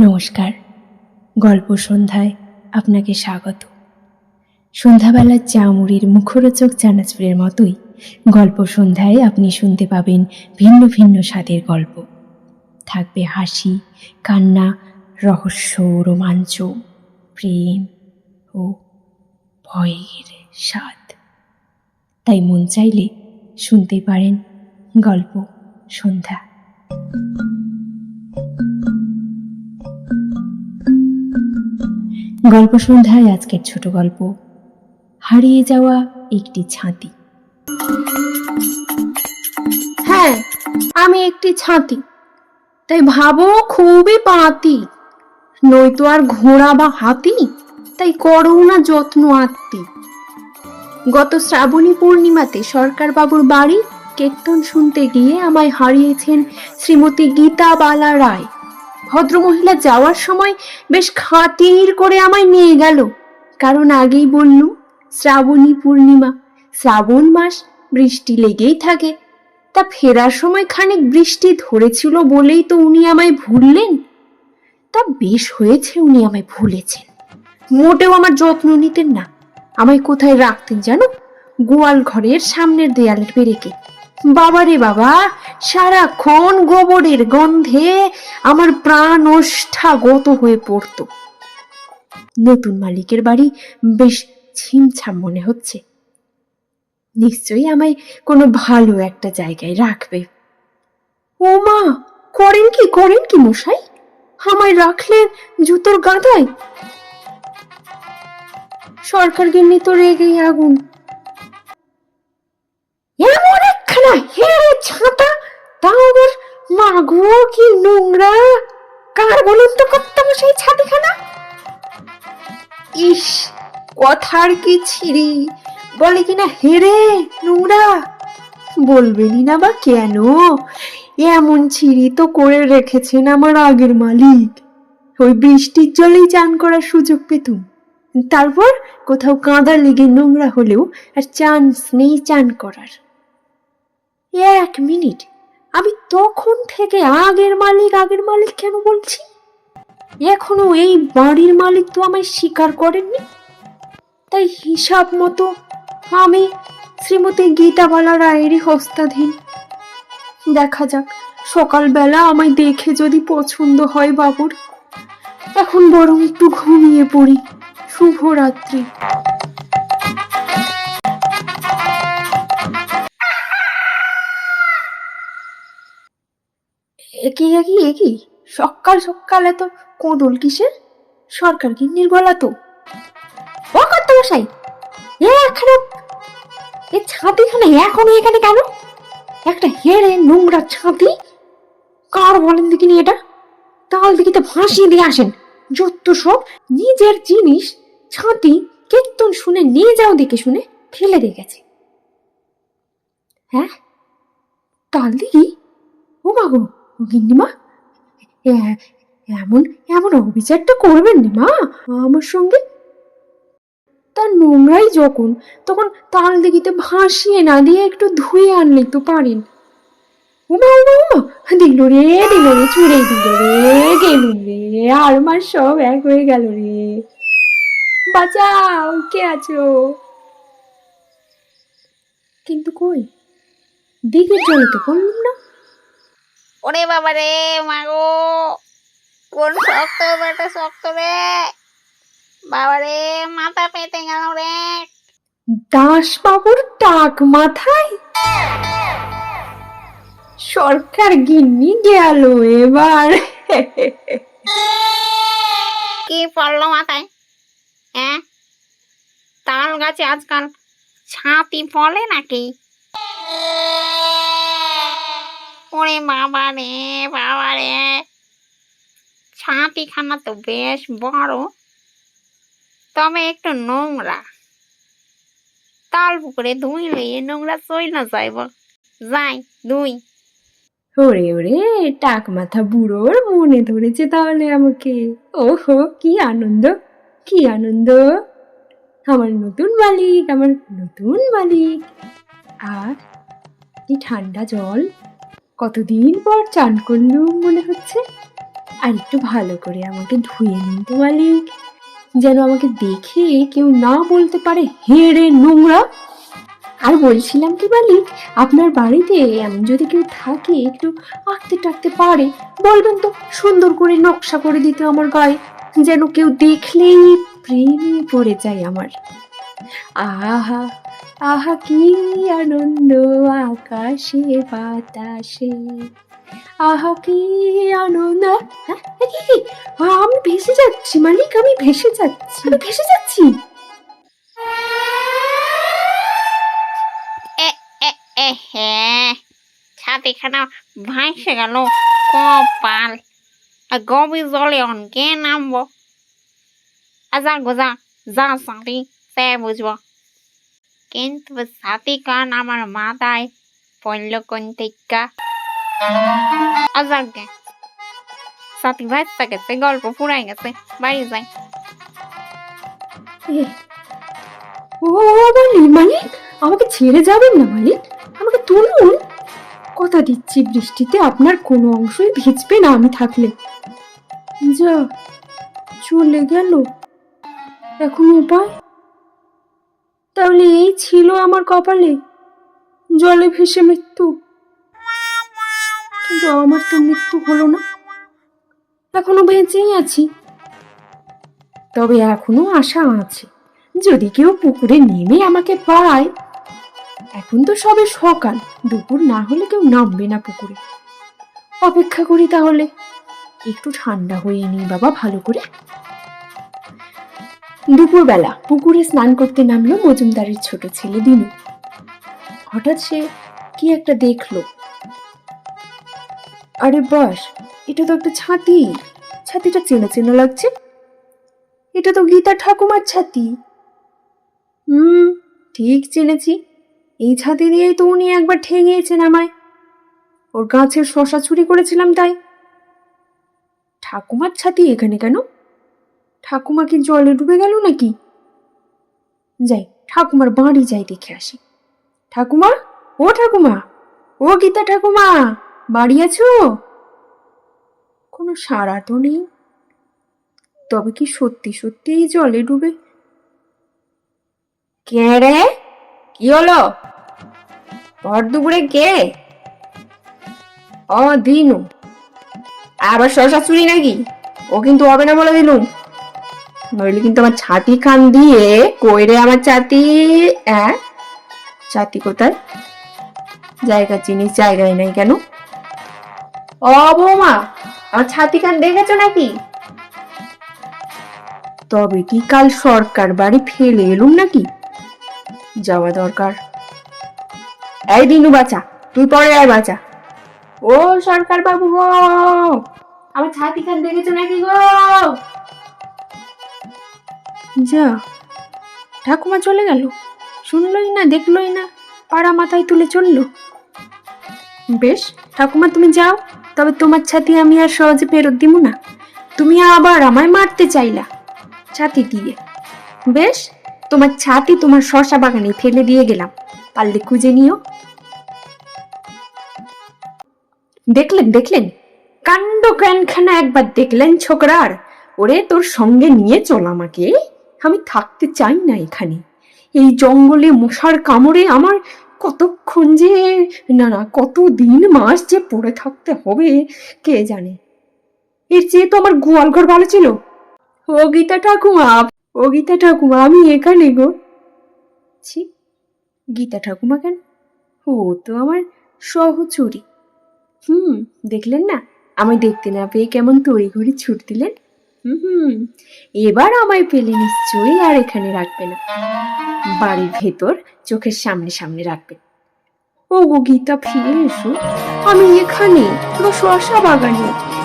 নমস্কার। গল্প সন্ধ্যায় আপনাকে স্বাগত। সন্ধ্যাবেলার চামুড়ির মুখরোচক চানাচুরের মতোই গল্প সন্ধ্যায় আপনি শুনতে পাবেন ভিন্ন ভিন্ন স্বাদের গল্প। থাকবে হাসি, কান্না, রহস্য, রোমাঞ্চ, প্রেম ও ভয়ের স্বাদ। তাই মন চাইলে শুনতে পারেন গল্প সন্ধ্যা। গল্প সন্ধ্যায় আজকের ছোট গল্প। হারিয়ে যাওয়া একটি ছাতি। হ্যাঁ আমি একটি ছাতি। তাই ভাবো খুবই পাতি। নয়তো আর ঘোড়া বা হাতি, তাই করো না যত্ন আত্মি। গত শ্রাবণী পূর্ণিমাতে সরকার বাবুর বাড়ি কীর্তন শুনতে গিয়ে আমায় হারিয়েছেন শ্রীমতী গীতা বালা রায়। ভদ্রমহিলা যাওয়ার সময় বেশ খাতির করে আমায় নিয়ে গেল। কারণ আগেই বললুম, শ্রাবণী পূর্ণিমা, শ্রাবণ মাস বৃষ্টি লেগেই থাকে। তা ফেরার সময় খানিক বৃষ্টি ধরেছিল বলেই তো উনি আমায় ভুললেন। তা বেশ হয়েছে উনি আমায় ভুলেছেন। মোটেও আমার যত্ন নিতেন না। আমায় কোথায় রাখতেন জানো? গোয়াল ঘরের সামনের দেয়ালের পেরেকে বাবারে বাবা, সারাক্ষণ গোবরের গন্ধে আমার প্রাণ ওষ্ঠাগত হয়ে পড়তো। নতুন মালিকের বাড়ি বেশ ছিমছাম মনে হচ্ছে। নিশ্চয়ই আমায় কোনো ভালো একটা জায়গায় রাখবে। ও মা, করেন কি করেন কি মশাই? আমায় রাখলেন জুতোর গাদায়। সরকার গিন্নি তো রেগেই আগুন। কি নোংরা? কার বলুন তো মশাই ছাতিখানা? ইস, কথার কি বলে কিনা হেরে, নোংরা? না বা কেন? এমন তো করে রেখেছেন আমার আগের মালিক। ওই বৃষ্টির জলেই চান করার সুযোগ পেতুম। তারপর কোথাও কাঁদা লেগে নোংরা হলেও আর চান্স নেই চান করার। এক মিনিট আমি তখন থেকে আগের মালিক আগের মালিক কেন বলছি? এখনও এই বাড়ির মালিক তো আমায় স্বীকার করেননি। তাই হিসাব মতো আমি শ্রীমতী গীতাবালা রায়েরই হস্তাধীন। দেখা যাক, সকালবেলা আমায় দেখে যদি পছন্দ হয় বাবুর এখন বরং একটু ঘুমিয়ে পড়ি। শুভরাত্রি। একই একই একই সকাল সকাল এত কোদল কিসের? সরকার তো? মশাই এ এ এখনও এখানে কেন? একটা হেরে নোংরা ছাতি? কার বলেন দেখিনি এটা? তাল ভাসিয়ে দিয়ে আসেন। যত সব নিজের জিনিস, ছাতি কীর্তন শুনে নিয়ে যাও দেখে শুনে ফেলে দিয়ে গেছে। হ্যাঁ? তাল দিঘি ও মাগো গিন্নিমা? এমন এমন অবিচারটা করবেন না মা? আমার সঙ্গে? তার নোংরাই যখন, তখন তাল দিঘিতে ভাসিয়ে না দিয়ে একটু ধুয়ে আনলে তো পারেন। উমা উমা উমা, দিল রে দিল রে চুড়ে দিল রে গেলুম রে, আর মার সব এক হয়ে গেল রে। বাঁচাও, কে আছো? কিন্তু কই? দিঘির জলে তো পড়লুম না। ওরে বাবা রে মাগো। কোন শক্ত বেটা শক্ত রে। বাবা রে মাথা পেতে গেল রে। দাস বাবুর টাক মাথায়। সরকার গিন্নি গেল এবার। কি পড়ল মাথায়? হ্যাঁ? তাল গাছে আজকাল ছাতি ফলে নাকি? ওরে বাবা রে বাবা রে। ছাতিখানা তো বেশ বড়। তবে একটু নোংরা। তাল পুকুরে ধুই লইয়ে নোংরা সই না যাইব। যাই দুই ওরে ওরে, টাক মাথা বুড়োর, মনে ধরেছে তাহলে আমাকে। ওহো, কি আনন্দ কি আনন্দ। আমার নতুন মালিক, আমার নতুন মালিক। আর কি ঠান্ডা জল। কতদিন পর চান করলুম মনে হচ্ছে? আর একটু ভালো করে আমাকে ধুয়ে নিন তো, মালিক। যেন আমাকে দেখে কেউ না বলতে পারে, হেড়ে নোংরা? আর বলছিলাম কি, মালিক, আপনার বাড়িতে এমন যদি কেউ থাকে, একটু আঁকতে টাকতে পারে। বলবেন তো, সুন্দর করে নকশা করে দিতে আমার গায়ে। যেন কেউ দেখলেই প্রেমে পড়ে যায় আমার। আহা আহা কি আনন্দ আকাশে বাতাসে। আহা কি আনন্দ। হ্যাঁ, কি? আ, আমি ভেসে যাচ্ছি মালিক আমি ভেসে যাচ্ছি। আমি ভেসে যাচ্ছি। হ্যাঁ ছাতিখানা ভাসে গেল কপাল। আর গভীর জলে অন কে নামবো আজা গোজা যা সাথী সে বুঝব। কিন্তু সাথী কান আমার মাথায় পড়ল কোন ভাইসা গেছে গল্প গেছে বাড়ি যাই ও মালিক মালিক আমাকে ছেড়ে যাবেন না মালিক আমাকে তুলুন। কথা দিচ্ছি, বৃষ্টিতে আপনার কোনো অংশই ভিজবে না আমি থাকলে। যা, চলে গেল। এখন উপায় ছিল আমার কপালে। জলে ভেসে মৃত্যু। কিন্তু আমার তো মৃত্যু হলো না। এখনও বেঁচেই আছি। তবে এখনও আশা আছে। যদি কেউ পুকুরে নেমে আমাকে পায়, এখন তো সবে সকাল। দুপুর না হলে কেউ নামবে না পুকুরে। অপেক্ষা করি তাহলে। একটু ঠান্ডা হয়ে নি বাবা, ভালো করে? দুপুরবেলা পুকুরে স্নান করতে নামলো মজুমদারের ছোট ছেলে দিনু। হঠাৎ সে কি একটা দেখল। আরে বাস, এটা তো একটা ছাতি। ছাতিটা চেনা চেনা লাগছে। এটা তো গীতা ঠাকুমার ছাতি। হুম, ঠিক চিনেছি। এই ছাতি দিয়েই তো উনি একবার ঠেঙিয়েছেন আমায়। ওর গাছের শশা চুরি করেছিলাম তাই। ঠাকুমার ছাতি এখানে কেন? ঠাকুমা কি জলে ডুবে গেল নাকি? যাই, ঠাকুমার বাড়ি যাই দেখে আসি। ঠাকুমা? ও ঠাকুমা? ও গীতা ঠাকুমা, বাড়ি আছো? কোনো সাড়া তো নেই। তবে কি সত্যি সত্যি এই জলে ডুবে? কে রে? কি হলো? ভর দুপুরে কে? ও দিনু। আবার শশা চুরি নাকি? ও কিন্তু হবে না বলে দিলুম। নইলে কিন্তু আমার ছাতি খান দিয়ে কইরে আমার ছাতি হ্যাঁ? ছাতি কোথায়? জায়গা চিনিস জায়গায় নাই কেন? ও বৌমা, আমার ছাতি খান দেখেছ নাকি? তবে কি কাল সরকার বাড়ি ফেলে এলুম নাকি? যাওয়া দরকার। এই দিনু বাচ্চা তুই পরে আয় বাচ্চা ও সরকার বাবু গো, আমার ছাতি খান দেখেছ নাকি গো? যা, ঠাকুমা চলে গেল। শুনলই না, দেখলই না, পাড়া মাথায় তুলে চলল। বেশ, ঠাকুমা তুমি যাও, তবে তোমার ছাতি আমি আর সহজে ফেরত দিব না। তুমি আবার আমায় মারতে চাইলা ছাতি দিয়ে। বেশ, তোমার ছাতি তোমার শশা বাগানে ফেলে দিয়ে গেলাম, পারলে খুঁজে নিও। দেখলেন দেখলেন, কাণ্ড জ্ঞানখানা একবার দেখলেন ছোকরার, ওরে তোর সঙ্গে নিয়ে চল আমাকে। আমি থাকতে চাই না এখানে। এই জঙ্গলে মশার কামড়ে আমার কতক্ষণ যে, না না কত দিন মাস যে পড়ে থাকতে হবে, কে জানে? এর চেয়ে তো আমার গোয়াল ঘর ভালো ছিল। ও গীতা ঠাকুমা, ও গীতা ঠাকুমা, আমি এখানে গো। ছি, গীতা ঠাকুমা কেন? ও তো আমার সহচরী। হুম, দেখলেন না? আমায় দেখতে না পেয়ে কেমন তড়ি ঘড়ি ছুট দিলেন হুম, এবার আমায় পেলে নিশ্চয়ই আর এখানে রাখবে না। বাড়ির ভেতর চোখের সামনে সামনে রাখবে। ও গো গীতা, ফিরে এসো। আমি এখানে তোমার শশা বাগানে।